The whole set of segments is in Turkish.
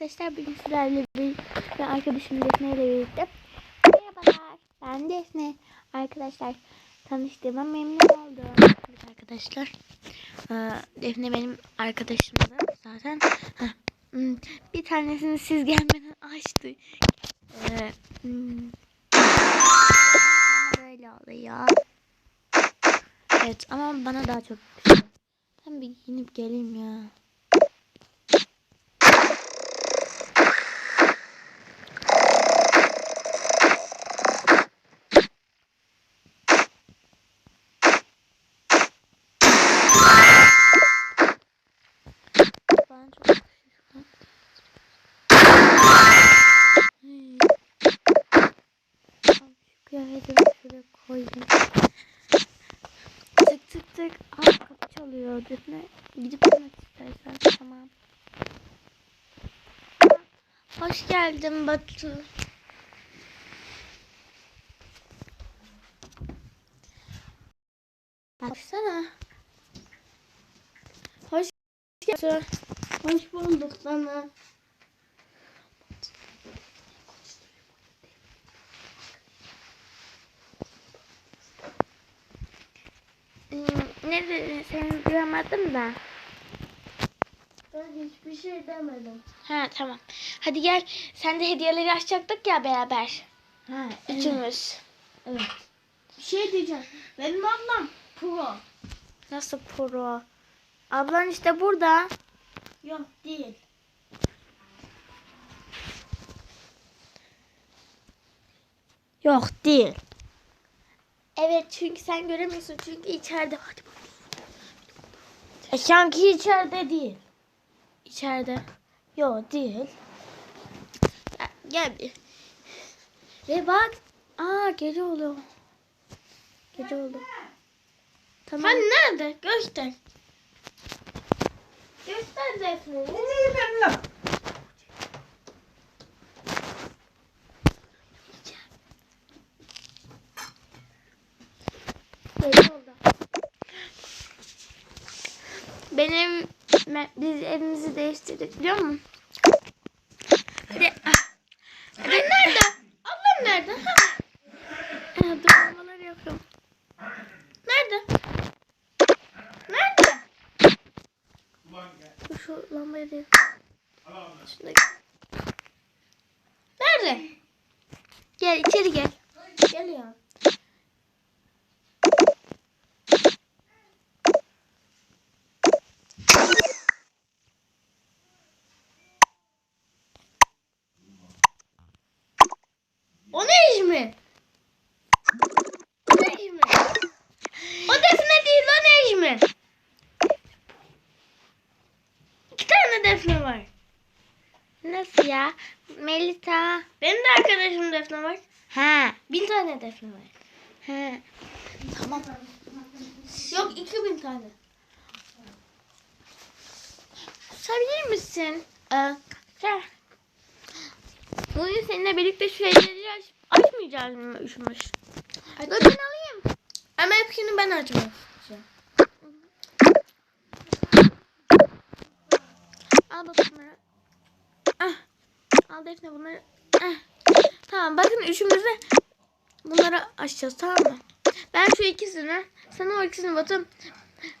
Arkadaşlar bugün sizlerle bir ve arkadaşım Defne ile birlikte. Merhabalar ben Defne. Arkadaşlar tanıştığıma memnun oldum. Evet arkadaşlar Ee, Defne benim arkadaşımdı zaten. Hmm, Bir tanesini siz gelmeden açtı. Ee, hmm, böyle oluyor. Evet ama bana daha çok düşüyor Ben bir giyinip geleyim ya Bana çok yakışıyor. Ay. Al şu kıyafetimi şuraya koyayım. Tık tık tık. Aa kapı Defne gidip açmak istersen. Tamam. Hoş geldin Batu. Baksana. Hoş geldin. Hoş bulduk sana. Ne dedin? Seni duyamadım da. Ben hiçbir şey demedim. Ha tamam. Hadi gel. Sen de hediyeleri açacaktık ya beraber. Ha, Üçümüz. evet. Bir şey diyeceğim. Benim ablam pro. Nasıl pro? Ablan işte burada. Yok değil. Yok değil. Evet çünkü sen göremiyorsun. Çünkü içeride. Hadi. E sanki içeride değil. İçeride. Yok değil. Ya, Gel bir. Ve bak. Aa gece oluyor. Gece oldu. Tamam. Hani nerede? Göster. Göster Defne'yi. Ne Gece oldu. Benim ben- biz değiştirdik biliyor musun? Hadi. ah. Ben nerede? Ablam nerede? Ha, Ah, Durmalar yapıyorum. nerede? Nerede? Dur şu lambayı da Şuna Nerede? Gel içeri gel. Geliyor. O ne iş mi? O ne iş mi? O defne değil o ne iş mi? İki tane defne var. Nasıl ya? Melita. Benim de arkadaşım defne var. Ha. Bin tane defne var. Ha. Tamam. Yok iki bin tane. Susabilir misin? Ee, sen. Bugün seninle birlikte şu hediyeleri aç açmayacağız mı üşümüş? Dur ben alayım. Ama hepsini ben istiyorum. Al bak bunları. Ah. Al Defne bunları. Ah. Tamam bakın üçümüz de bunları açacağız tamam mı? Ben şu ikisini, sana o ikisini batım.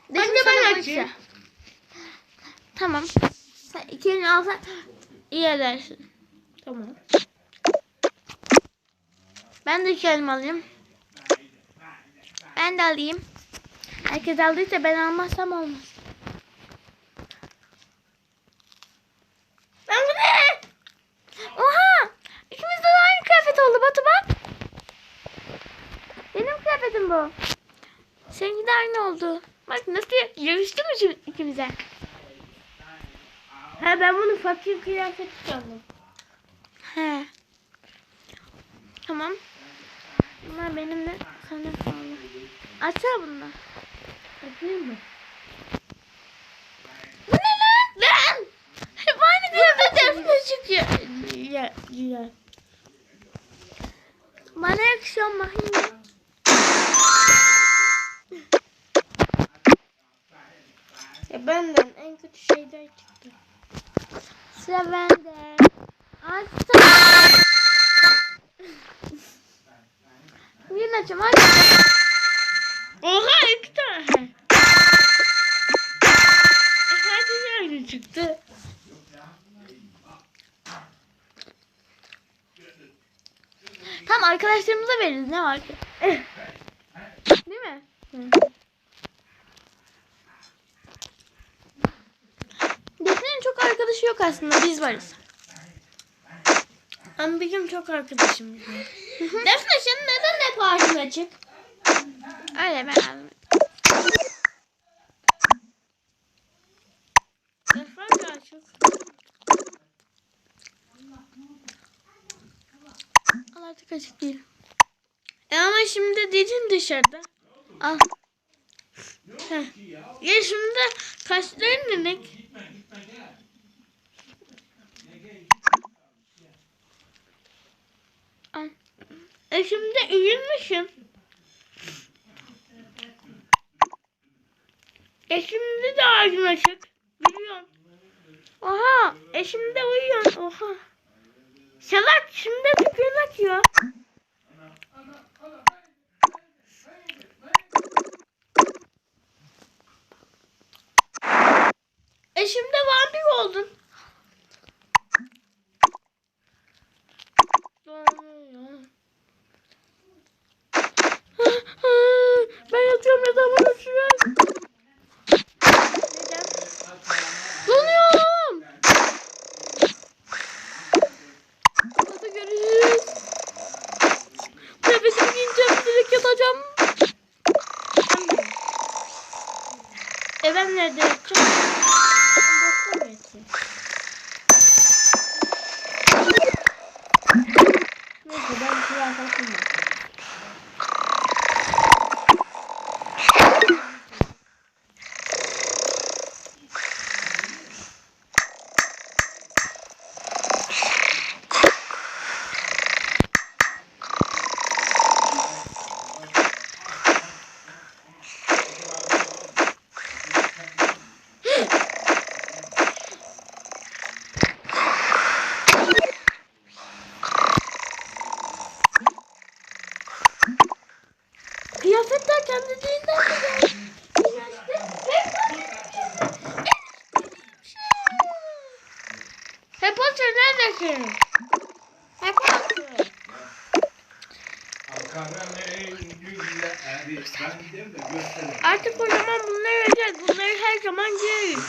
Önce ben açayım. Tamam. Sen ikini alsan iyi edersin. Tamam. Ben de iki elma alayım. Ben de alayım. Herkes aldıysa ben almazsam olmaz. Ben bu ne? Oha! İkimiz de aynı kıyafet oldu Batu bak. Benim kıyafetim bu. Seninki de aynı oldu. Bak nasıl yarıştı mı ikimize? Ha ben bunu fakir kıyafet sandım. He. Tamam. Bunlar benimle sana kaldı. Açsana bunu. Açayım mı? Bu ne lan? Lan! Hep aynı kıyafet Defne çıkıyor. Bana yakışıyor bakayım. Benden en kötü şeyler çıktı. Sıra bende. Açsana. Bir açım aç. Oha iki tane. Hadi aynı çıktı. Tam arkadaşlarımıza veririz ne var ki? Değil mi? Defne'nin çok arkadaşı yok aslında biz varız. Ama bizim çok arkadaşım. Defne senin neden hep ağzın açık? Öyle ben. Defne de açık. Al artık açık değil. E ama şimdi dilin dışarıda. Al. Heh. Ya şimdi kaşların denek. E şimdi uyumuşsun. E şimdi de ağzın açık. Biliyorum. Oha. E şimdi uyuyorsun. Oha. Salak şimdi tükürmek ya. E şimdi vampir oldun. Ben ben nerede yatacağım? Ben mı yatayım? Neyse ben kıyafetim var. Otur neredesin? Hep. Artık o zaman bunları ödeyeceğiz. Bunları her zaman giyeriz.